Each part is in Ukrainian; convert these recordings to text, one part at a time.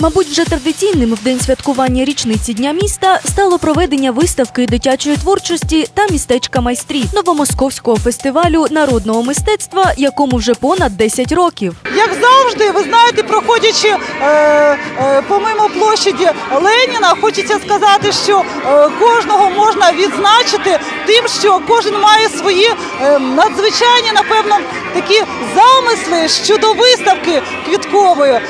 Мабуть, вже традиційним в день святкування річниці Дня міста стало проведення виставки дитячої творчості та містечка майстрів новомосковського фестивалю народного мистецтва, якому вже понад 10 років. Як завжди, ви знаєте, проходячи е, е, помимо площаді Леніна, хочеться сказати, що е, кожного можна відзначити тим, що кожен має свої надзвичайні, напевно, такі замисли щодо виставки квіткової.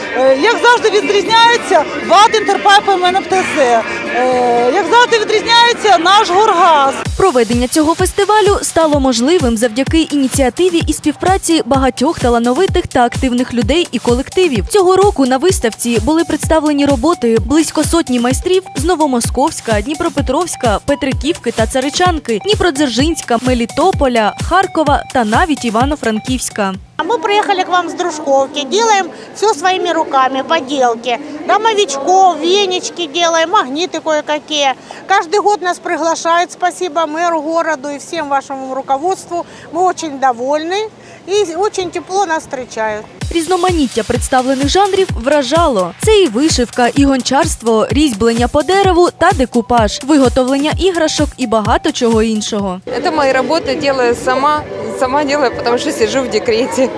Як завжди відрізняється ВАД Інтерпайп МНФТЗ, е, як завжди відрізняється наш Горгаз. Проведення цього фестивалю стало можливим завдяки ініціативі і співпраці багатьох талановитих та активних людей і колективів. Цього року на виставці були представлені роботи близько сотні майстрів з Новомосковська, Дніпропетровська, Петриківки та Царичанки, Дніпродзержинська, Мелітополя, Харкова та навіть Івано-Франківська. А Мы приехали к вам с Дружковки, делаем все своими руками, поделки. Домовичков, венички делаем, магниты кое-какие. Каждый год нас приглашают, спасибо мэру, городу и всем вашему руководству. Мы очень довольны и очень тепло нас встречают. Різноманіття представлених жанрів вражало. Це і вишивка, і гончарство, різьблення по дереву та декупаж, виготовлення іграшок і багато чого іншого. Это мои работы делаю сама. Сама делаю, потому что сижу в декрете.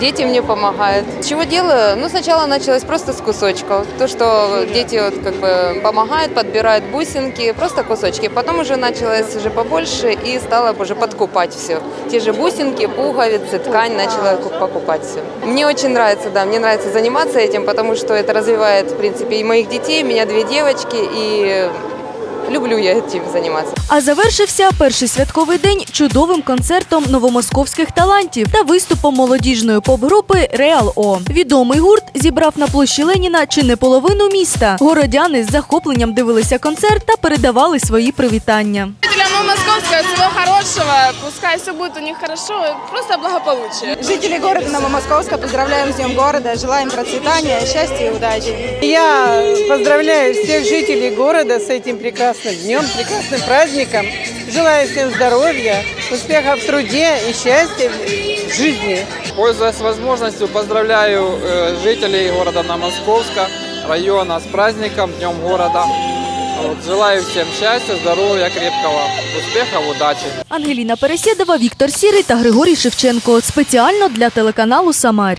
Дети мне помогают. Чего делаю? Ну, сначала началось просто с кусочков. То, что дети вот как бы помогают, подбирают бусинки, просто кусочки. Потом уже началось уже побольше и стала уже подкупать все. Те же бусинки, пуговицы, ткань начала ку- покупать все. Мне очень нравится, да, мне нравится заниматься этим, потому что это развивает, в принципе, и моих детей. У меня две девочки, и люблю я цим займатися. А завершився перший святковий день чудовим концертом новомосковських талантів та виступом молодіжної поп-групи Реал О. Відомий гурт зібрав на площі Леніна чи не половину міста. Городяни з захопленням дивилися концерт та передавали свої привітання. Для Новомосковска всего хорошего, пускай все будет у них хорошо, просто благополучие. Жителей города Новомосковска поздравляем с Днем города, желаем процветания, счастья и удачи. Я поздравляю всех жителей города с этим прекрасным днем, прекрасным праздником. Желаю всем здоровья, успехов в труде и счастья в жизни. Пользуясь возможностью, поздравляю э, жителей города Новомосковска, района с праздником, Днем города. Вот, желаю всем счастья, здоров'я, крепкого успіху, удачі. Ангеліна Пересєдова, Віктор Сірий та Григорій Шевченко спеціально для телеканалу Самар.